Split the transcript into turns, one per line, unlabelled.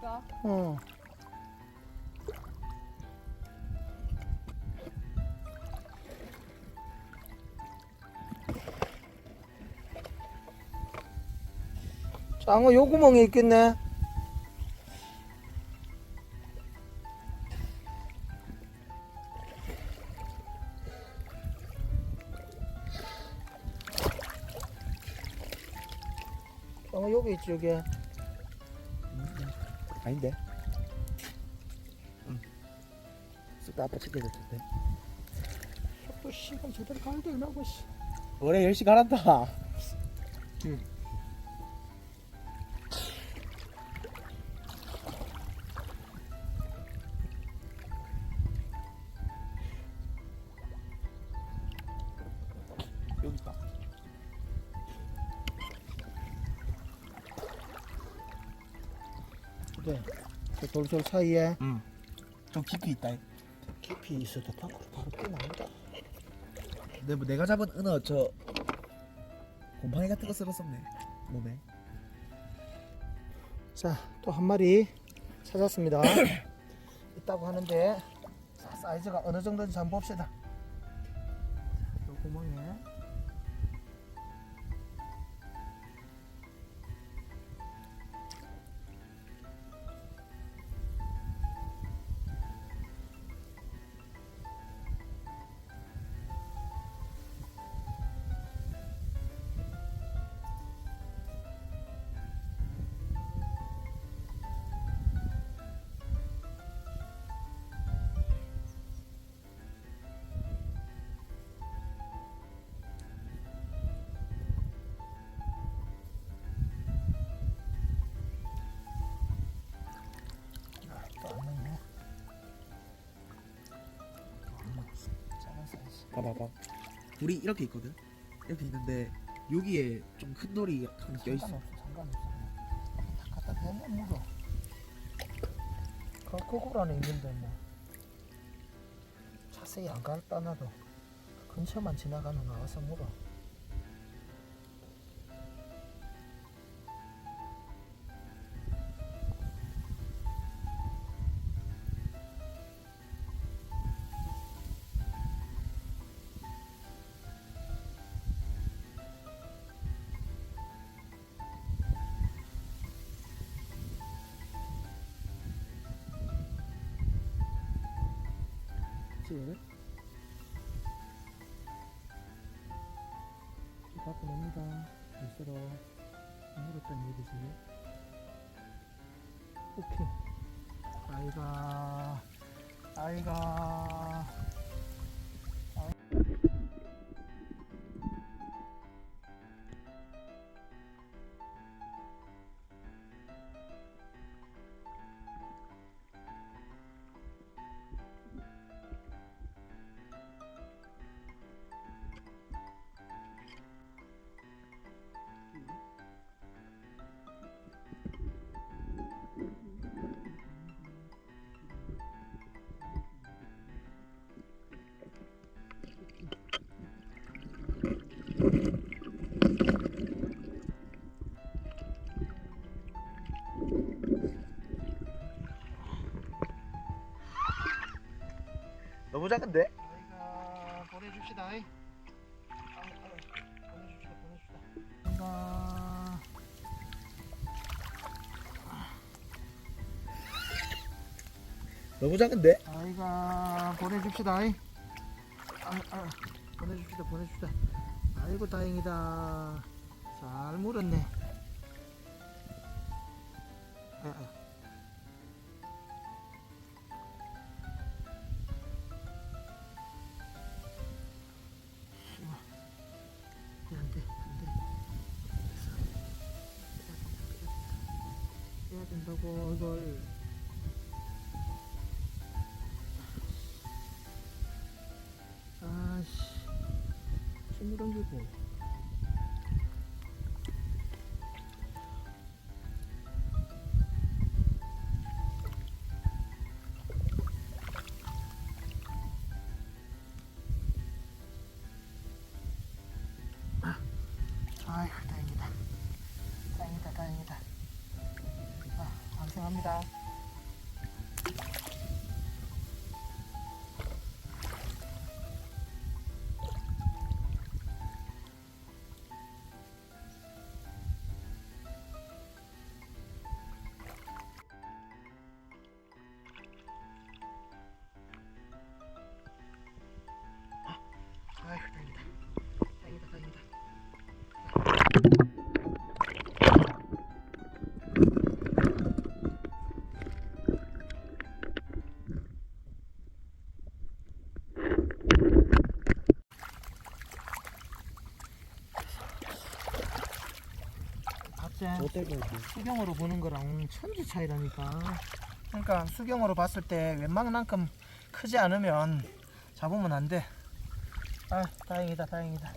있어.
어. 장어 요 구멍에 있겠네. 장어 여기 있지 여기.
아닌데? 응. 쓱 아빠 챙겨줄 텐데.
또 시간 제대로 가야 되나고 씨.
올해 10시 가란다.
응. 그래. 그 돌솔 사이에
응. 좀 깊이 있다.
깊이 있어도 밖으로 바로 뛰어나온다.
근데 뭐 내가 잡은 은어 저 곰팡이 같은 거 쓸었었네. 몸에.
자, 또 한 마리 찾았습니다. 있다고 하는데 자, 사이즈가 어느 정도인지 한번 봅시다.
봐봐봐. 불이 이렇게 있거든. 이렇게 있는데 여기에 좀 큰 돌이 한껴 있어.
상관없어, 상관없어. 다 갖다 대면 물어. 그 거꾸로 안에 있는데 뭐 자세히 안 갈다 나도 근처만 지나가면 나와서 물어.
지금
갖고 놉니다. 일서로 물었던 얘기지. 오케이. 아이가, 아이가.
작은데?
아이가 보내줍시다. 아이, 아이, 보내줍시다, 보내줍시다. 아이가.
너무 작은데?
아이가 보내줍시다. 아이. 아, 아, 보내줍시다, 보내줍시다. 아이고 다행이다. 잘 물었네. 아, 아. 빼야 된다고 이걸. 아씨, 힘을 던지고. 아이고 다행이다. 다행이다, 다행이다. 아, 안 새. 신청합니다. 아이고 다행이다. 다행이다 다행이다.
때문에
수경으로 보는 거랑 천지 차이라니까. 그러니까 수경으로 봤을 때 웬만큼만큼 크지 않으면 잡으면 안 돼. 아 다행이다 다행이다.